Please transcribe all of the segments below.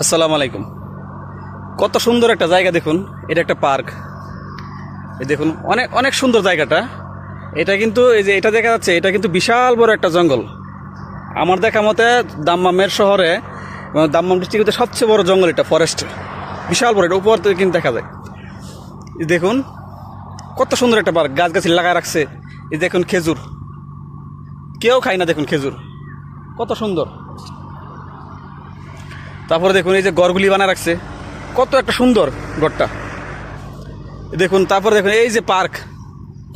আসসালামু আলাইকুম। কত সুন্দর একটা জায়গা দেখুন, এটা একটা পার্ক। এই দেখুন অনেক অনেক সুন্দর জায়গাটা। এটা কিন্তু এই যে এটা দেখা যাচ্ছে, এটা কিন্তু বিশাল বড় একটা জঙ্গল। আমার দেখা মতে দাম্মামের শহরে দাম্মাম ডিস্ট্রিক্টে সবচেয়ে বড় জঙ্গল এটা ফরেস্ট বিশাল বড়, এটা উপর থেকে কিন্তু দেখা যায়। এই দেখুন, কত সুন্দর একটা পার্ক গাছ গাছ লাগায় রাখছে। এই দেখুন খেজুর। কেউ খায় না দেখুন খেজুর। কত সুন্দর। তারপরে দেখুন এই যে গড়গুলি বানা রাখছে। কত একটা সুন্দর গড়টা। দেখুন, তারপরে দেখুন এই যে পার্ক।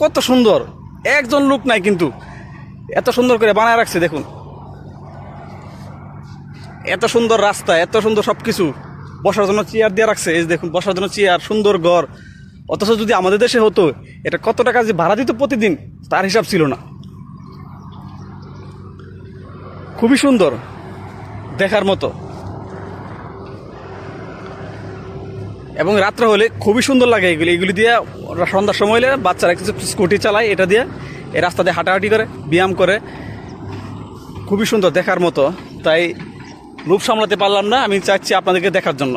কত সুন্দর। একজন লোক নাই কিন্তু। এত সুন্দর করে বানায় রাখছে, দেখুন। এত সুন্দর রাস্তা, এত সুন্দর সব কিছু বসার জন্য চেয়ার দিয়ে রাখছে। এই দেখুন, বসার জন্য চেয়ার, সুন্দর ঘর অথচ যদি আমাদের দেশে হতো, এটা কত টাকা যে ভাড়া দিত প্রতিদিন, তার হিসাব ছিল না। খুবই সুন্দর দেখার মতো। এবং রাত্রে হলে খুবই সুন্দর লাগে এগুলি। এগুলি দিয়ে সন্ধ্যার সময় হলে বাচ্চারা কিছু স্কুটি চালায়, এটা দিয়ে এই রাস্তা দিয়ে হাঁটাহাঁটি করে, ব্যায়াম করে। খুবই সুন্দর দেখার মতো। তাই রূপ সামলাতে পারলাম না, আমি চাচ্ছি আপনাদেরকে দেখার জন্য।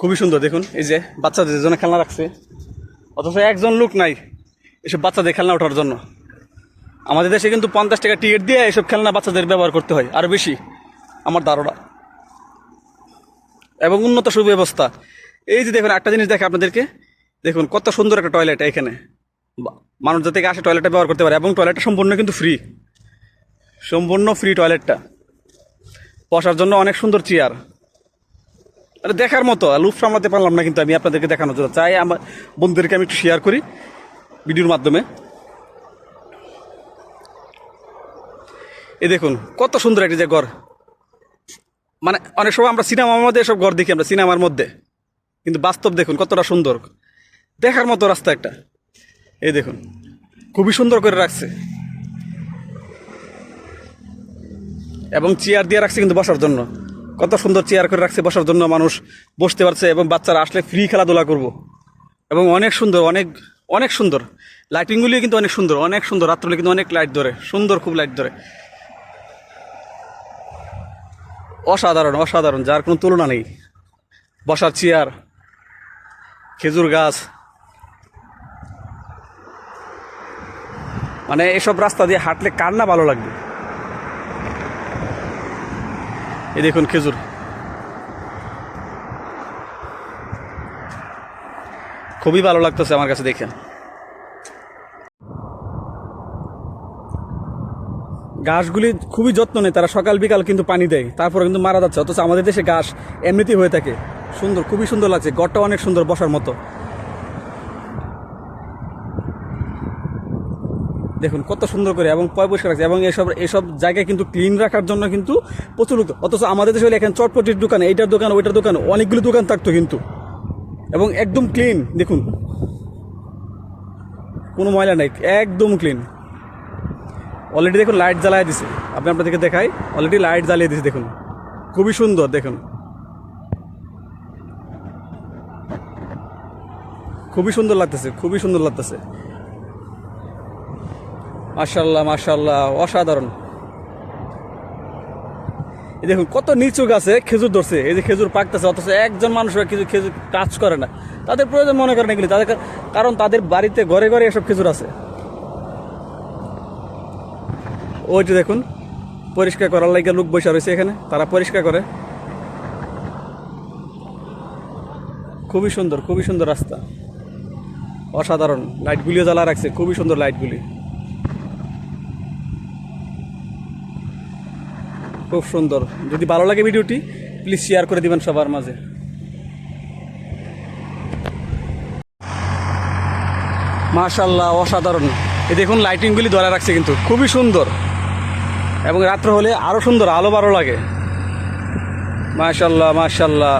খুবই সুন্দর, দেখুন, এই যে বাচ্চাদের জন্য খেলনা রাখছে। অথচ একজন লোক নাই এসব বাচ্চাদের খেলনা ওঠার জন্য। আমাদের দেশে কিন্তু পঞ্চাশ টাকা টিকিট দিয়ে এসব খেলনা বাচ্চাদের ব্যবহার করতে হয় আরও বেশি, আমার ধারণা। এবং উন্নত সুব্যবস্থা। এই যে দেখুন, একটা জিনিস দেখে আপনাদেরকে, দেখুন কত সুন্দর একটা টয়লেট এখানে। মানুষ যাতে আসে টয়লেটটা ব্যবহার করতে পারে, এবং টয়লেটটা সম্পূর্ণ কিন্তু ফ্রি সম্পূর্ণ ফ্রি টয়লেটটা বসার জন্য অনেক সুন্দর চেয়ার এটা দেখার মতো লুপ সামলাতে পারলাম না কিন্তু আমি আপনাদেরকে দেখানোর জন্য। চাই আমার বন্ধুদেরকে আমি একটু শেয়ার করি ভিডিওর মাধ্যমে। এই দেখুন, কত সুন্দর একটি যে ঘর। মানে অনেক সময় আমরা সিনেমার মধ্যে এসব ঘর দেখি আমরা, সিনেমার মধ্যে। কিন্তু বাস্তব দেখুন, কতটা সুন্দর। দেখার মতো রাস্তা একটা। এই দেখুন, খুবই সুন্দর করে রাখছে। এবং চেয়ার দিয়ে রাখছে কিন্তু বসার জন্য। কত সুন্দর চেয়ার করে রাখছে, বসার জন্য মানুষ বসতে পারছে এবং বাচ্চারা আসলে ফ্রি খেলাধুলা করব। এবং অনেক সুন্দর, অনেক অনেক সুন্দর। লাইটিংগুলিও কিন্তু অনেক সুন্দর অনেক সুন্দর। রাত্রে কিন্তু অনেক লাইট ধরে, সুন্দর খুব লাইট ধরে। অসাধারণ অসাধারণ, যার কোনো তুলনা নেই। বসার চেয়ার, খেজুর গাছ। মানে এসব রাস্তা দিয়ে হাঁটলে কার না ভালো লাগবে? এই দেখুন খেজুর। খুবই ভালো লাগতেছে আমার কাছে দেখে। ঘাসগুলি খুবই যত্ন নেয় তারা সকাল বিকাল কিন্তু পানি দেয়, তারপরে কিন্তু মারা যাচ্ছে। অথচ আমাদের দেশে ঘাস এমনিতেই হয়ে থাকে। সুন্দর, খুবই সুন্দর লাগছে। গড়টা অনেক সুন্দর বসার মতো। দেখুন, কত সুন্দর করে এবং পয় পরিষ্কার রাখছে এবং এসব এসব জায়গায় কিন্তু ক্লিন রাখার জন্য কিন্তু প্রচুর অথচ আমাদের দেশে হলে এখানে চটপটির দোকান, এইটার দোকান, ওইটার দোকান, অনেকগুলো দোকান থাকতো কিন্তু। এবং একদম ক্লিন দেখুন। কোনো ময়লা নাই, একদম ক্লিন অলরেডি দেখুন লাইট জ্বালায় দিছে। আপনি আপনাদেরকে দেখাই অলরেডি লাইট জ্বালিয়ে দিছে, দেখুন। খুবই সুন্দর, দেখুন। খুবই সুন্দর লাগতেছে, খুবই সুন্দর লাগতেছে। মাশাল্লাহ মাশাল্লাহ অসাধারণ। এই দেখুন, কত নিচু গাছে খেজুর ধরছে। এই যে খেজুর পাকতেছে, অথচ একজন মানুষ কিছু খেজুর কাজ করে না। তাদের প্রয়োজন মনে করেন এগুলি, তাদের কারণ তাদের বাড়িতে ঘরে ঘরে এসব খেজুর আছে। ওইটা দেখুন, পরিষ্কার করার লাগে লোক বসে রয়েছে এখানে, তারা পরিষ্কার করে। খুবই সুন্দর খুবই সুন্দর রাস্তা। অসাধারণ, লাইটগুলিও জ্বালা রাখছে, খুবই সুন্দর লাইটগুলি। খুব সুন্দর। যদি ভালো লাগে ভিডিওটি প্লিজ শেয়ার করে দিবেন সবার মাঝে। মাশাল্লাহ অসাধারণ। এই দেখুন লাইটিংগুলি ধরে রাখছে কিন্তু। খুবই সুন্দর। এবং রাত্র হলে আরও সুন্দর, আলো ভালো লাগে। মাশাল্লাহ মাশাল্লাহ